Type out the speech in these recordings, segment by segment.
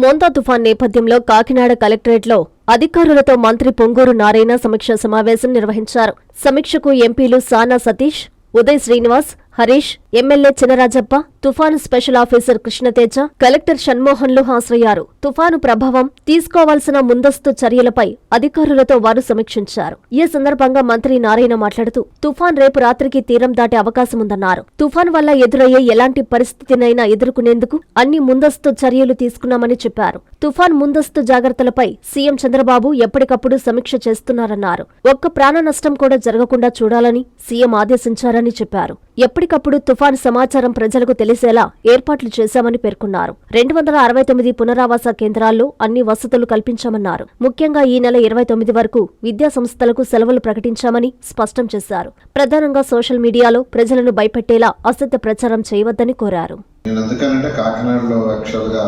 మోంతా తుఫాన్ నేపథ్యంలో కాకినాడ కలెక్టరేట్లో అధికారులతో మంత్రి పొంగూరు నారాయణ సమీక్ష సమావేశం నిర్వహించారు. సమీక్షకు ఎంపీలు సానా సతీష్ ఉదయ్ శ్రీనివాస్ హరీష్ ఎమ్మెల్యే చినరాజప్ప తుఫాను స్పెషల్ ఆఫీసర్ కృష్ణతేజ కలెక్టర్ షణ్మోహన్లు హాజరయ్యారు. తుఫాను ప్రభావం తీసుకోవాల్సిన ముందస్తు చర్యలపై అధికారులతో వారు సమీక్షించారు. ఈ సందర్భంగా మంత్రి నారాయణ మాట్లాడుతూ తుఫాన్ రేపు రాత్రికి తీరం దాటే అవకాశముందన్నారు. తుఫాన్ వల్ల ఎదురయ్యే ఎలాంటి పరిస్థితినైనా ఎదుర్కొనేందుకు అన్ని ముందస్తు చర్యలు తీసుకున్నామని చెప్పారు. తుఫాన్ ముందస్తు జాగ్రత్తలపై సీఎం చంద్రబాబు ఎప్పటికప్పుడు సమీక్ష చేస్తున్నారన్నారు. ఒక్క ప్రాణ నష్టం కూడా జరగకుండా చూడాలని సీఎం ఆదేశించారని చెప్పారు. ఎప్పటి ఎప్పటికప్పుడు తుఫాన్ సమాచారం ప్రజలకు తెలిసేలా ఏర్పాట్లు చేశామని పేర్కొన్నారు. రెండు వందల అరవై తొమ్మిది పునరావాస కేంద్రాల్లో అన్ని వసతులు కల్పించామన్నారు. ముఖ్యంగా ఈ నెల ఇరవై తొమ్మిది వరకు విద్యా సంస్థలకు సెలవులు ప్రకటించామని స్పష్టం చేశారు. ప్రధానంగా సోషల్ మీడియాలో ప్రజలను భయపెట్టేలా అసత్య ప్రచారం చేయవద్దని కోరారు. నేను ఎందుకనంటే కాకినాడలో యాక్చువల్గా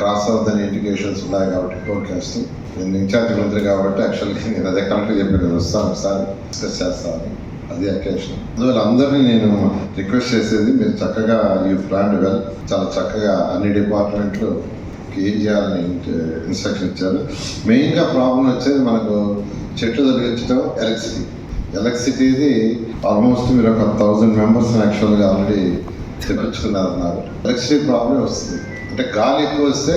క్రాస్ అవుతుందని ఇండికేషన్స్ ఉన్నాయి కాబట్టి ఫోర్కాస్ట్ నేను ఇన్ఛార్జ్ మంత్రి కాబట్టి యాక్చువల్గా నేను అదే కరెక్ట్గా చెప్పాను వస్తాను ఒకసారి డిస్కస్ చేస్తాను. అది అకేషన్. అందువల్ల అందరినీ నేను రిక్వెస్ట్ చేసేది మీరు చక్కగా ఈ ప్లాన్ వెల్. చాలా చక్కగా అన్ని డిపార్ట్మెంట్లు ఏం చేయాలని ఇన్స్ట్రక్షన్ ఇచ్చారు. మెయిన్గా ప్రాబ్లం వచ్చేది మనకు చెట్లు తొలగించడం ఎలక్ట్రిసిటీ. ఎలక్ట్రిసిటీది ఆల్మోస్ట్ మీరు ఒక థౌజండ్ మెంబర్స్ యాక్చువల్గా ఆల్రెడీ తెప్పించుకున్నారన్నారు. ఎలక్ట్రిసిటీ ప్రాబ్లం వస్తుంది. అంటే గాలి ఎక్కువ వస్తే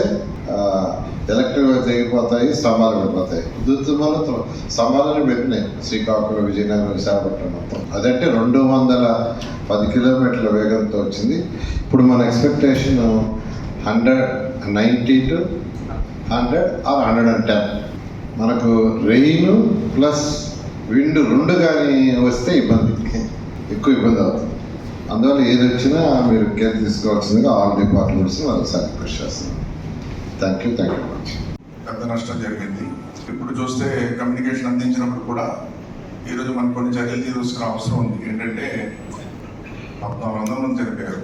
ఎలక్ట్రిక్ తెగిపోతాయి స్తంభాలు పడిపోతాయి. దుత్తుమాలు స్తంభాలను పెట్టినాయి. శ్రీకాకుళం విజయనగరం విశాఖపట్నం మొత్తం. అదంటే రెండు వందల పది కిలోమీటర్ల వేగంతో వచ్చింది. ఇప్పుడు మన expectation hundred ninety two hundred or hundred and ten మనకు రెయిన్ ప్లస్ విండ్ రెండు కానీ వస్తే ఇబ్బంది. ఎక్కువ ఇబ్బంది అవుతుంది. అందువల్ల ఏది వచ్చినా మీరు కేర్ తీసుకోవాల్సిందిగా ఆల్ డిపార్ట్మెంట్స్ సార్ రిక్వెస్ట్ చేస్తున్నాను thank you thank you much పెద్ద నష్టం జరిగింది. ఇప్పుడు చూస్తే కమ్యూనికేషన్ అందించినప్పుడు కూడా ఈరోజు మనకు కొన్ని చర్యలు తీసుకోవాల్సిన అవసరం ఉంది. ఏంటంటే పద్నాలుగు వందల మంది చనిపోయారు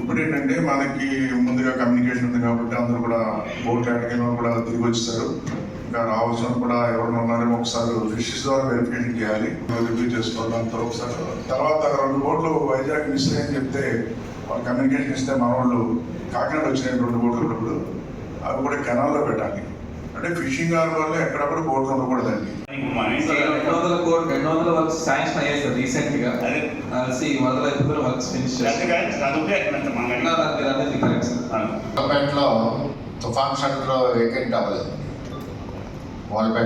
ఇప్పుడు ఏంటంటే మనకి ముందుగా కమ్యూనికేషన్ ఉంది కాబట్టి అందరూ కూడా బోర్డు కేటగిరీలో కూడా తిరిగి వచ్చేసారు. ఇంకా రావాల్సిన కూడా ఎవరైనా ఉన్నారేమో ఒకసారి ఫిషెస్ ద్వారా వెరిఫికేషన్ చేయాలి. రివ్యూ చేసుకోవాలి ఒకసారి. తర్వాత రెండు బోట్లు వైజాగ్ మిస్ అయ్యని చెప్తే వాళ్ళు కమ్యూనికేషన్ ఇస్తే మన వాళ్ళు కాకినాడ వచ్చినాయి రెండు బోట్లు ఇప్పుడు అవి కూడా కెనాల్లో పెట్టాలి అంటే ఫిషింగ్ హార్బర్లో ఎక్కడక్కడ బోట్లు ఉండకూడదండి. వందల వందల శాంక్షన్ అయ్యాయి సార్ రీసెంట్గా అదే. సి వరదల అయిపోయిన వర్క్స్ ఫినిష్ చేస్తారు తుఫాన్ వేకెంట్ అవ్వలేదు.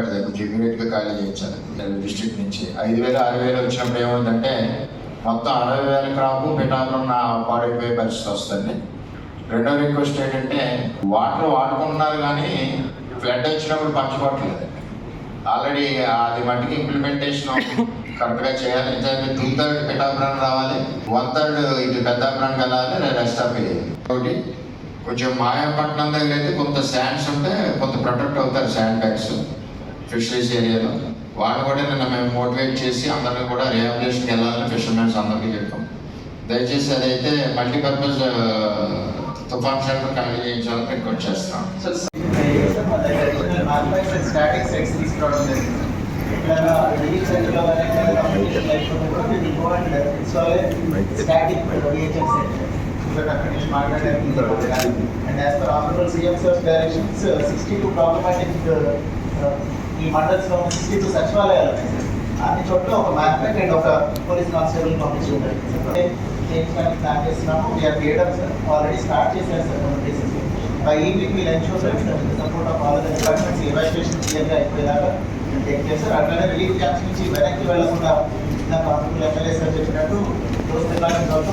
దగ్గర ఇమీడియట్గా ఖాళీ చేయించాలి డిస్ట్రిక్ట్ నుంచి ఐదు వేలు ఆరు వేలు వచ్చినప్పుడు ఏముందంటే మొత్తం అరవై వేల క్రాపు పిఠాపురం నా పాడైపోయే పరిస్థితి వస్తుంది. రెండో రిక్వెస్ట్ ఏంటంటే వాటర్ వాడుకుంటున్నారు కానీ ఫ్లడ్ వచ్చినప్పుడు పంచుకోవట్లేదు. ఆల్రెడీ అది మట్టికి ఇంప్లిమెంటేషన్ కరెక్ట్గా చేయాలి. ఎందుకంటే టూ థర్డ్ పిఠాపురం రావాలి వన్ థర్డ్ ఇది పెద్దాపురానికి వెళ్ళాలి రెస్ట్ ఆఫ్ ఒకటి కొంచెం మాయాపట్నం దగ్గర అయితే కొంత శాండ్స్ ఉంటే కొంత ప్రొటెక్ట్ అవుతారు శాండ్ బ్యాగ్స్ ఫిషరీస్ ఏరియాలో వాళ్ళు కూడా నిన్న మేము మోటివేట్ చేసి అందరిని కూడా రిహాబిలేషన్కి వెళ్ళాలని ఫిషర్మెన్స్ అందరికీ చెప్పాం. దయచేసి అదైతే మల్టీపర్పస్ తుఫాన్ షెల్టర్ ఖాళీ చేయించాలని రిక్వెస్ట్ చేస్తాం సార్ స్టాటిక్ సెట్స్ తీసుకురావడం జరిగింది ఎక్కడైనా రిలీజ్ సెంటర్లో కమ్యూనికేషన్ లేకపోతే స్టాటిక్ రియేషన్ సెట్ ఇక్కడ అక్కడి నుంచి మాట్లాడడానికి and as per honourable CM sir directions sixty two problematic ఈ మండల్స్లో సిక్స్టీ టూ సచివాలయాలు ఉన్నాయి సార్ అన్ని చోట్ల ఒక మ్యాప్ అండ్ ఒక పోలీస్ కానిస్టేబుల్ పంపించి ఉంటారు చేయించడానికి ప్లాన్ చేస్తున్నాము. వీఆర్ చేయడం సార్ ఆల్రెడీ స్టార్ట్ చేశారు సార్ కొన్ని places by evening we'll ensure support of all the departments evaluation క్లియర్గా అయిపోయేలాగా టేక్ చేస్తారు అట్లానే రిలీఫ్ క్యాంప్స్ నుంచి వెనక్కి వెళ్ళకుండా ఇందాక ఆనరబుల్ ఎమ్మెల్యే సార్ చెప్పినట్టు దోస్ డిపార్ట్మెంట్ ఆల్సో